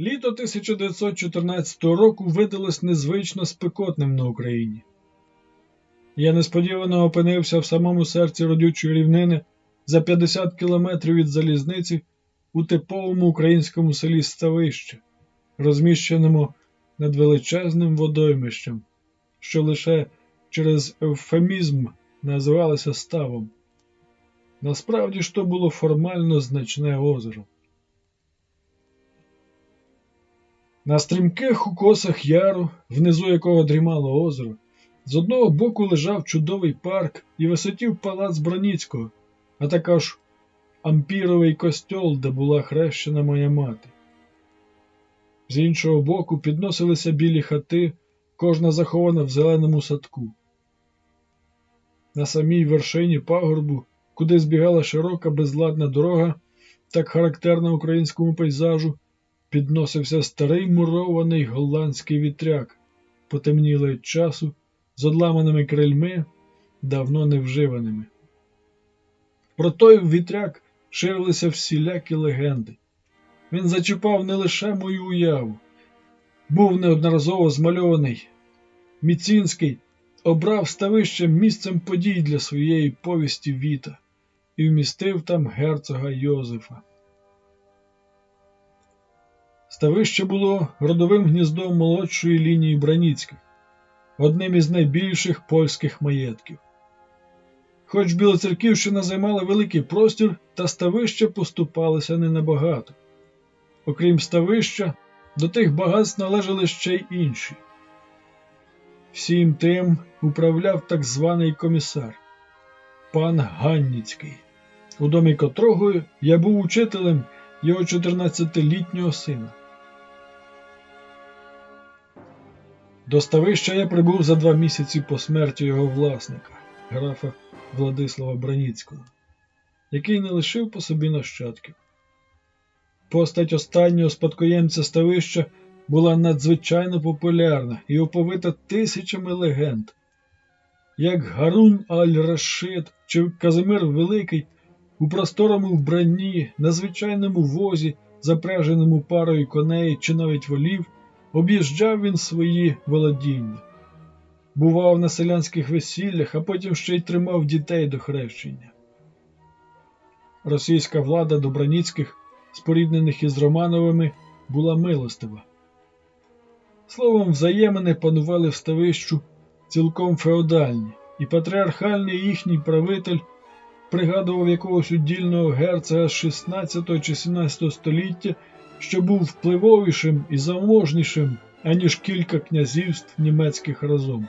Літо 1914 року видалось незвично спекотним на Україні. Я несподівано опинився в самому серці родючої рівнини за 50 кілометрів від залізниці у типовому українському селі Ставище, розміщеному над величезним водоймищем, що лише через евфемізм називалося ставом. Насправді ж то було формально значне озеро. На стрімких укосах яру, внизу якого дрімало озеро, з одного боку лежав чудовий парк і висотів палац Броніцького, а також ампіровий костьол, де була хрещена моя мати. З іншого боку підносилися білі хати, кожна захована в зеленому садку. На самій вершині пагорбу, куди збігала широка безладна дорога, так характерна українському пейзажу, підносився старий мурований голландський вітряк, потемнілий часу, з одламаними крильми, давно невживаними. Про той вітряк ширилися всілякі легенди. Він зачіпав не лише мою уяву, був неодноразово змальований. Міцінський обрав ставище місцем подій для своєї повісті Віта і вмістив там герцога Йозефа. Ставище було родовим гніздом молодшої лінії Браніцьких, одним із найбільших польських маєтків. Хоч Білоцерківщина займала великий простір, та ставище поступалося не набагато. Окрім ставища, до тих багатств належали ще й інші. Всім тим управляв так званий комісар, пан Ганніцький, у домі котрого я був учителем його 14-літнього сина. До ставища я прибув за два місяці по смерті його власника, графа Владислава Браніцького, який не лишив по собі нащадків. Постать останнього спадкоємця ставища була надзвичайно популярна і оповита тисячами легенд. Як Гарун Аль-Рашид чи Казимир Великий у просторому вбранні, на звичайному возі, запряженому парою коней чи навіть волів, об'їжджав він свої володіння. Бував на селянських весіллях, а потім ще й тримав дітей до хрещення. Російська влада до Браніцьких, споріднених із Романовими, була милостива. Словом, взаємини панували в ставищу цілком феодальні, і патріархальний їхній правитель пригадував якогось удільного герцога з 16 чи 17 століття, що був впливовішим і заможнішим, аніж кілька князівств німецьких разом.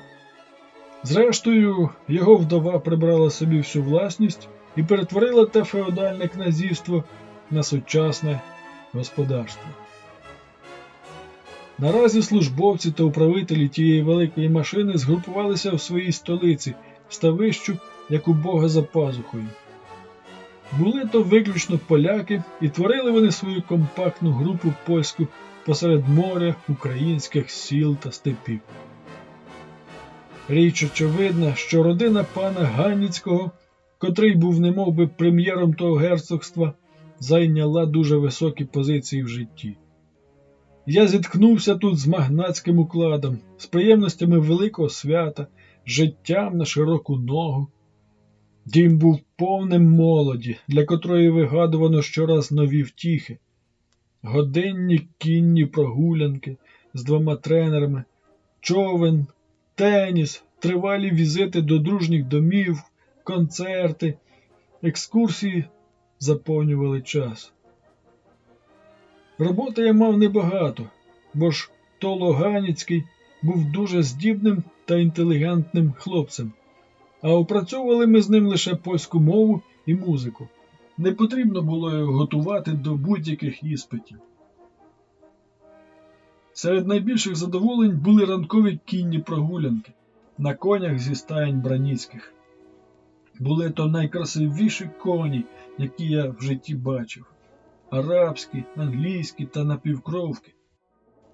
Зрештою, його вдова прибрала собі всю власність і перетворила те феодальне князівство на сучасне господарство. Наразі службовці та управителі тієї великої машини згрупувалися в своїй столиці, ставищу, як у Бога за пазухою. Були то виключно поляки, і творили вони свою компактну групу польську посеред моря українських сіл та степів. Річ очевидна, що родина пана Ганніцького, котрий був немов би прем'єром того герцогства, зайняла дуже високі позиції в житті. Я зіткнувся тут з магнатським укладом, з приємностями великого свята, життям на широку ногу. Дім був повним молоді, для котрої вигадувано щораз нові втіхи, годинні кінні прогулянки з двома тренерами, човен, теніс, тривалі візити до дружніх домів, концерти, екскурсії заповнювали час. Роботи я мав небагато, бо ж Толо Ганіцький був дуже здібним та інтелігентним хлопцем, а опрацьовували ми з ним лише польську мову і музику. Не потрібно було його готувати до будь-яких іспитів. Серед найбільших задоволень були ранкові кінні прогулянки на конях зі стаєнь браніцьких. Були то найкрасивіші коні, які я в житті бачив арабські, англійські та напівкровки.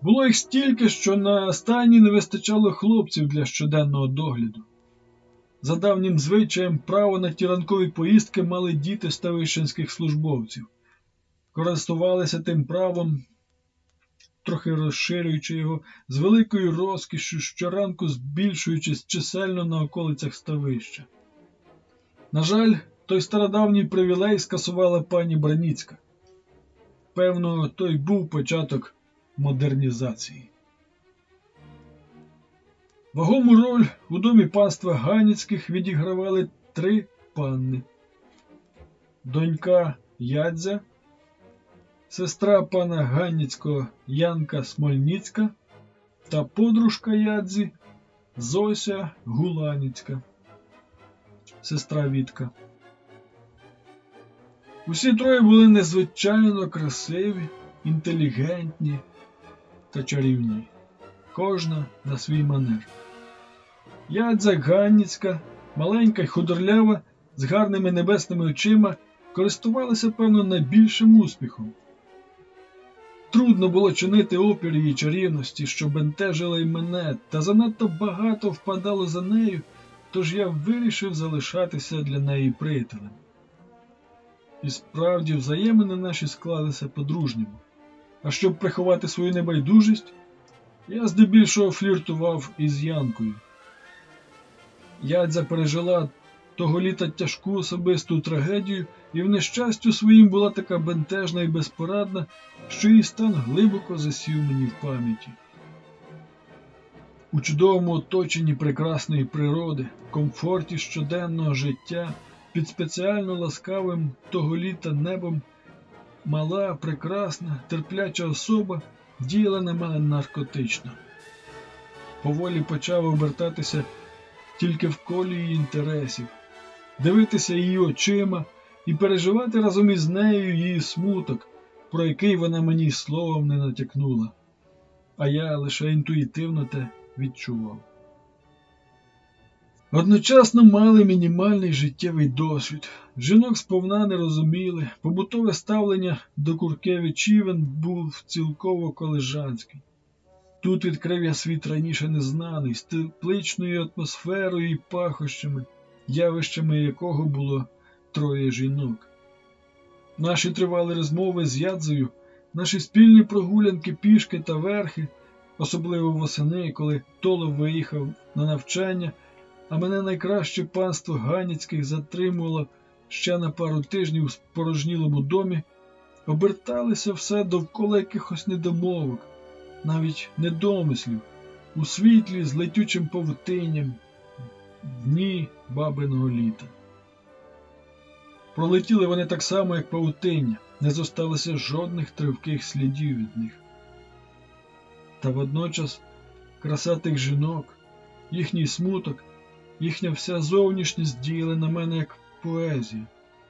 Було їх стільки, що на стайні не вистачало хлопців для щоденного догляду. За давнім звичаєм, право на ті ранкові поїздки мали діти ставищенських службовців. Користувалися тим правом трохи розширюючи його, з великою розкішшю щоранку збільшуючись чисельно на околицях ставища. На жаль, той стародавній привілей скасувала пані Браніцька. Певно, той був початок модернізації. Вагому роль у домі панства Ганіцьких відігравали три панни: донька Ядзя, сестра пана Ганніцького Янка Смольніцька та подружка Ядзі Зося Гуланіцька, сестра Вітка. Усі троє були незвичайно красиві, інтелігентні та чарівні, кожна на свій манер. Ядзя Ганніцька, маленька й худорлява, з гарними небесними очима, користувалася, певно, найбільшим успіхом. Трудно було чинити опір її чарівності, що бентежила й мене, та занадто багато впадало за нею, тож я вирішив залишатися для неї приятелем. І справді взаємини наші склалися по-дружньому. А щоб приховати свою небайдужість, я здебільшого фліртував із Янкою. Ядзя пережила того літа тяжку особисту трагедію і в нещастю своїм була така бентежна і безпорадна, що її стан глибоко засів мені в пам'яті. У чудовому оточенні прекрасної природи, комфорті щоденного життя, під спеціально ласкавим того літа небом, мала, прекрасна, терпляча особа діяла на мене наркотично. Поволі почав обертатися тільки в колі її інтересів, дивитися її очима і переживати разом із нею її смуток, про який вона мені словом не натякнула, а я лише інтуїтивно те відчував. Одночасно мали мінімальний життєвий досвід. Жінок сповна не розуміли, побутове ставлення до куркевичівен був цілково колежанський. Тут відкрив я світ раніше незнаний, з тепличною атмосферою і пахощами, явищами якого було троє жінок. Наші тривалі розмови з Ядзою, наші спільні прогулянки пішки та верхи, особливо восени, коли Толов виїхав на навчання, а мене найкраще панство Ганіцьких затримувало ще на пару тижнів у спорожнілому домі, оберталися все довкола якихось недомовок, навіть недомислів, у світлі з летючим павутинням, дні бабиного літа. Пролетіли вони так само, як павутиння, не зосталося жодних тривких слідів від них. Та водночас краса тих жінок, їхній смуток, їхня вся зовнішність діяли на мене як поезія,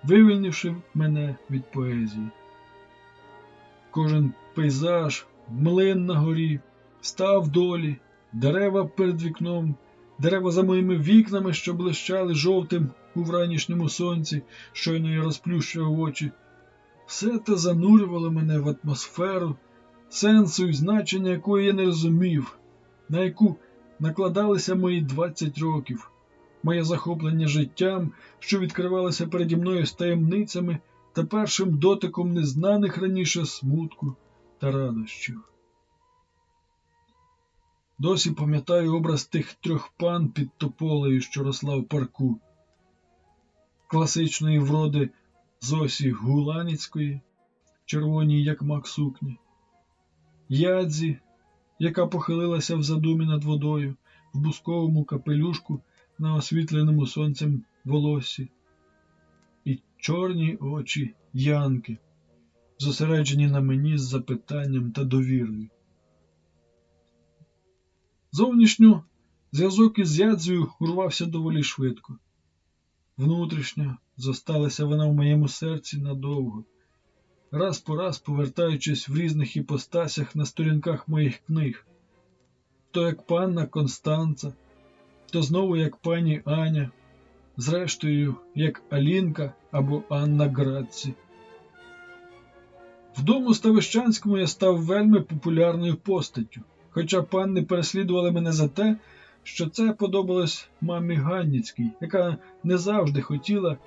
вивільнивши мене від поезії. Кожен пейзаж, млин на горі, став долі, дерева перед вікном, дерева за моїми вікнами, що блищали жовтим у вранішньому сонці, щойно я розплющував очі. Все те занурювало мене в атмосферу, сенсу і значення якої я не розумів, на яку накладалися мої 20 років, моє захоплення життям, що відкривалося переді мною з таємницями та першим дотиком незнаних раніше смутку та радощів. Досі пам'ятаю образ тих трьох пан під тополею, що росла в парку, класичної вроди Зосі Гуланіцької, червоній, як мак сукні, Ядзі, яка похилилася в задумі над водою, в бусковому капелюшку на освітленому сонцем волосі, і чорні очі Янки, зосереджені на мені з запитанням та довірою. Зовнішньо зв'язок із Ядзею урвався доволі швидко. Внутрішньо зосталася вона в моєму серці надовго, раз по раз повертаючись в різних іпостасях на сторінках моїх книг, то як панна Констанца, то знову як пані Аня, зрештою, як Алінка або Анна Градці. В дому Ставищанському я став вельми популярною постаттю, хоча панни переслідували мене за те, що це подобалось мамі Ганніцькій, яка не завжди хотіла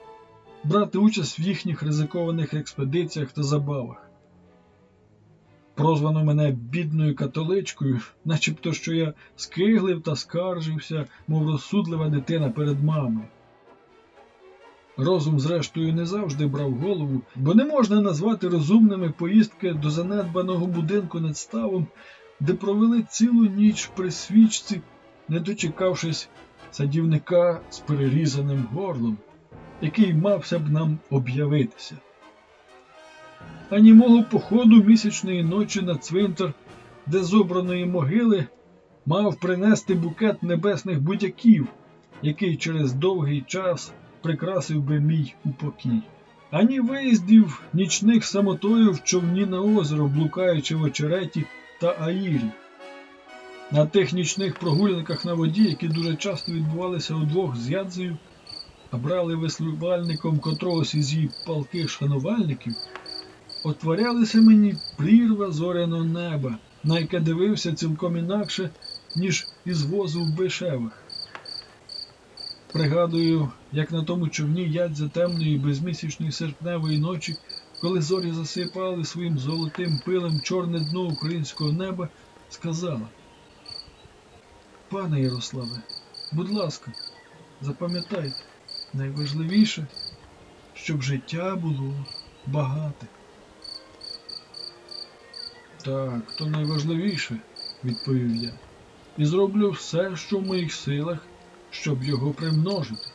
брати участь в їхніх ризикованих експедиціях та забавах. прозвано мене бідною католичкою, начебто що я скиглив та скаржився, мов розсудлива дитина перед мамою. Розум, зрештою, не завжди брав голову, бо не можна назвати розумними поїздки до занедбаного будинку над ставом, де провели цілу ніч при свічці, не дочекавшись садівника з перерізаним горлом, який мався б нам об'явитися. Ані мого походу місячної ночі на цвинтар, де з обраної могили мав принести букет небесних будяків, який через довгий час прикрасив би мій упокій. Ані виїздів нічних самотою в човні на озеро, блукаючи в очереті та аїрі. На тих нічних прогулянках на воді, які дуже часто відбувалися удвох з Ядзею, а брали веслувальником котрогось із її палких шанувальників, отворялися мені прірва зоряного неба, на яке дивився цілком інакше, ніж із возу в Бишевах. Пригадую, як на тому човні ядзя темної безмісячної серпневої ночі, коли зорі засипали своїм золотим пилем чорне дно українського неба, сказала Пане Ярославе, будь ласка, запам'ятайте, найважливіше, щоб життя було багате. Так, то найважливіше, відповів я, і зроблю все, що в моїх силах, щоб його примножити.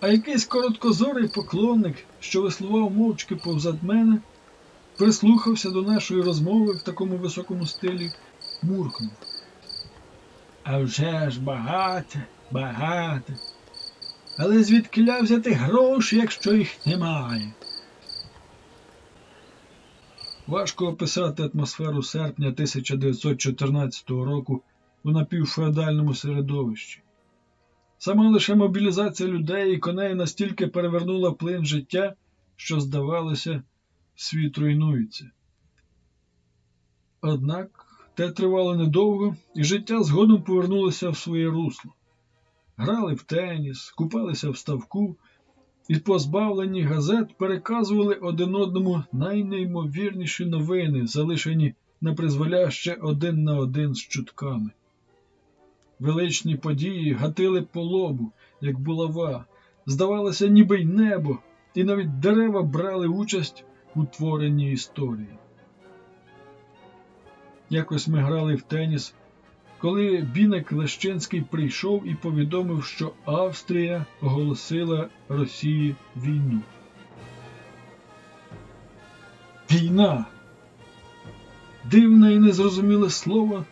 А якийсь короткозорий поклонник, що веслував мовчки повзад мене, прислухався до нашої розмови в такому високому стилі, муркнув. А вже ж багате, багате. Але звідкиля взяти гроші, якщо їх немає? Важко описати атмосферу серпня 1914 року у напівфеодальному середовищі. Сама лише мобілізація людей і коней настільки перевернула плин життя, що, здавалося, світ руйнується. Однак те тривало недовго, і життя згодом повернулося в своє русло. Грали в теніс, купалися в ставку, і позбавлені газет переказували один одному найнеймовірніші новини, залишені на призволяще один на один з чутками. Величні події гатили по лобу, як булава, здавалося, ніби й небо, і навіть дерева брали участь у творенні історії. Якось ми грали в теніс, коли Бінек Лещинський прийшов і повідомив, що Австрія оголосила Росії війну. Війна! Дивне і незрозуміле слово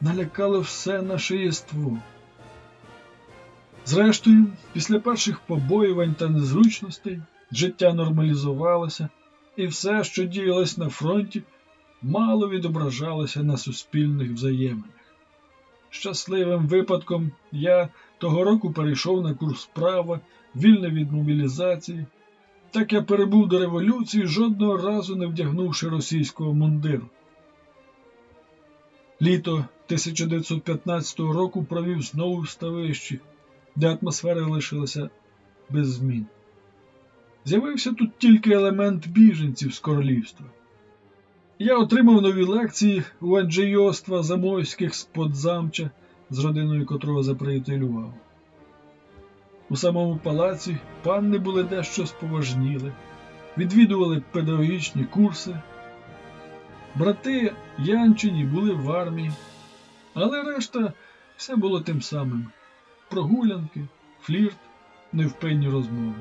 налякало все наше єство. Зрештою, після перших побоювань та незручностей життя нормалізувалося, і все, що діялось на фронті, мало відображалося на суспільних взаєминах. Щасливим випадком я того року перейшов на курс права, вільний від мобілізації. Так я перебув до революції, жодного разу не вдягнувши російського мундиру. Літо 1915 року провів знову в ставищі, де атмосфера лишилася без змін. З'явився тут тільки елемент біженців з королівства. Я отримав нові лекції у Анджейоства Замойських з Подзамча, з родиною котрого заприятелював. У самому палаці панни були дещо споважніли, відвідували педагогічні курси. Брати Янчині були в армії, але решта все було тим самим: прогулянки, флірт, невпинні розмови.